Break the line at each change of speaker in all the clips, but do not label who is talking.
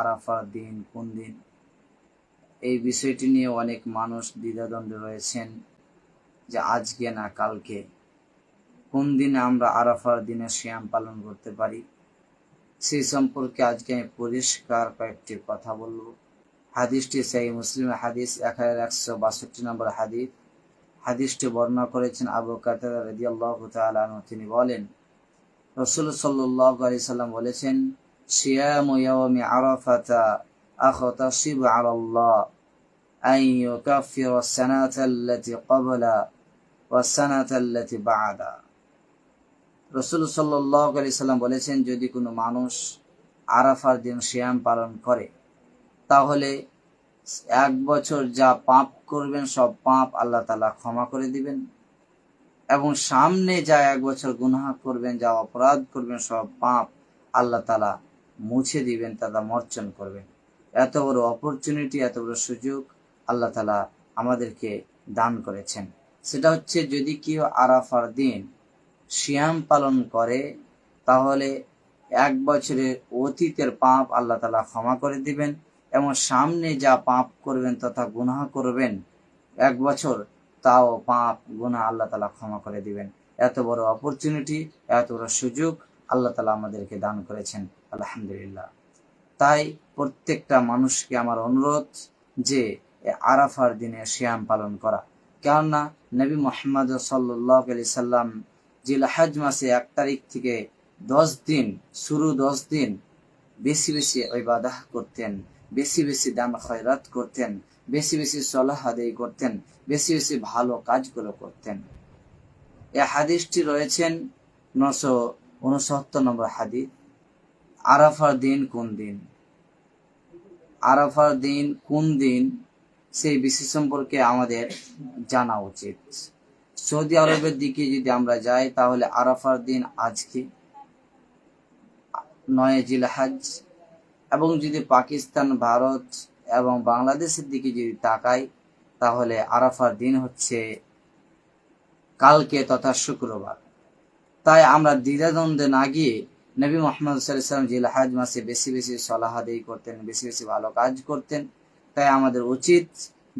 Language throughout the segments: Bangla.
আরাফার দিন কোন দিন। এই বিষয়টি নিয়ে অনেক মানুষ দ্বিধাদ্বন্দ্বে রয়েছেন যে আজকে না কালকে। কোন দিনে আমরা আরাফার দিনে শ্যাম পালন করতে পারি? সেই সম্পর্কে আজকে আমি পরিষ্কার কয়েকটি কথা বলব। হাদিসটি সেই মুসলিম, হাদিস এক হাজার একশো বাষট্টি নম্বর হাদিস। হাদিসটি বর্ণনা করেছেন আবু কাতার রাদিয়াল্লাহু তাআলা আনহু। তিনি বলেন, রসুল সাল্লাল্লাহু আলাইহি সাল্লাম বলেছেন ইয়াওমি আরাফাতা আখতাসিবু আলা আল্লাহ আন ইউকাফিরা সানাতা আল্লাতী ক্বাবলা ওয়া সানাতা আল্লাতী বা'দা রসুল আলাইহি সাল্লাম বলেছেন, যদি কোনো মানুষ আরাফার দিন সিয়াম পালন করে, তাহলে এক বছর যা পাপ করবেন, সব পাপ আল্লাহ তালা ক্ষমা করে দিবেন এবং সামনে যা এক বছর গুনাহ করবেন, যা অপরাধ করবেন, সব পাপ আল্লাহ তালা মুছে দিবেন, তারা মর্চন করবেন। এত বড় অপরচুনিটি এত বড় সুযোগ আল্লাহ তালা আমাদেরকে দান করেছেন। সেটা হচ্ছে, যদি কেউ আরাফার দিন শিয়াম পালন করে, তাহলে এক বছরের অতীতের পাপ আল্লাহ তালা ক্ষমা করে দিবেন এবং সামনে যা পাপ করবেন তথা গুনাহ করবেন এক বছর, তাও পাপ, গুনাহ আল্লাহ তালা ক্ষমা করে দিবেন। এত বড় অপরচুনিটি এত বড় সুযোগ আল্লাহ তালা আমাদেরকে দান করেছেন, আলহামদুলিল্লাহ। তাই প্রত্যেকটা মানুষকে আমার অনুরোধ যে আরাফার দিনে শ্যাম পালন করা। কেননা নবী মোহাম্মদ সাল্লাহ আলি সাল্লাম জিলহাজ মাসে এক তারিখ থেকে দশ দিন, শুরু দশ দিন বেশি বেশি ইবাদাহ করতেন, বেশি বেশি দান খয়রাত করতেন, বেশি বেশি সলাহ আদায় করতেন, বেশি বেশি ভালো কাজগুলো করতেন। এ হাদিসটি রয়েছেন নশো উনসত্তর নম্বর হাদিস, আরাফার দিন কোন দিন? আরাফার দিন কোন দিন? সেই বিষয় সম্পর্কে আমাদের জানা উচিত। সৌদি আরবের দিকে যদি আমরা যাই, তাহলে আরাফার দিন আজকে, নয় জিলহাজ। এবং যদি পাকিস্তান, ভারত এবং বাংলাদেশের দিকে যদি তাকাই, তাহলে আরাফার দিন হচ্ছে কালকে তথা শুক্রবার। তাই আমরা দ্বিধাদ্বন্দ্বে না গিয়ে নবী মোহাম্মদ সাল্লাম জিলহাজ মাসে বেশি বেশি সলাহাদেই করতেন, বেশি বেশি ভালো কাজ করতেন। তাই আমাদের উচিত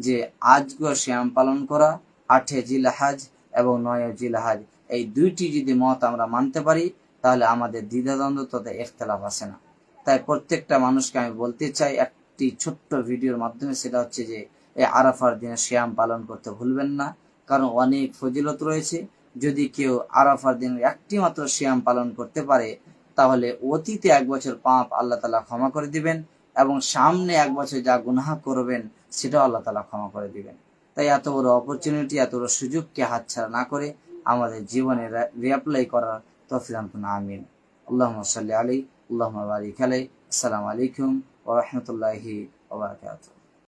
যে আজকে শ্যাম পালন করা আঠে জিলহাজ এবং নয় জিলহাজ এই দুইটি যদি মত আমরা মানতে পারি, তাহলে আমাদের দ্বিধাদ্বন্দ্ব তথা ইখতলাফ আসে না। তাই প্রত্যেকটা মানুষকে আমি বলতে চাই, একটি ছোট্ট ভিডিওর মাধ্যমে সেটা হচ্ছে যে, এই আরাফার দিনে শ্যাম পালন করতে ভুলবেন না, কারণ অনেক ফজিলত রয়েছে। যদি কেউ আরাফার দিন একটি মাত্র শ্যাম পালন করতে পারে, তাহলে অতীতে এক বছর পাপ আল্লাহ তালা ক্ষমা করে দিবেন এবং সামনে এক বছর যা গুনাহা করবেন, সেটাও আল্লাহ তালা ক্ষমা করে দিবেন। তাই এত বড় অপরচুনিটি এত বড় সুযোগকে হাতছাড়া না করে আমাদের জীবনে রিঅ্যাপ্লাই করার তফিদান আমিন। আল্লাহ সাল্লি আলী আল্লাহ বারিক আলাই আসসালামু আলাইকুম ওরহমতুল্লাহি ওবরাকাতুহ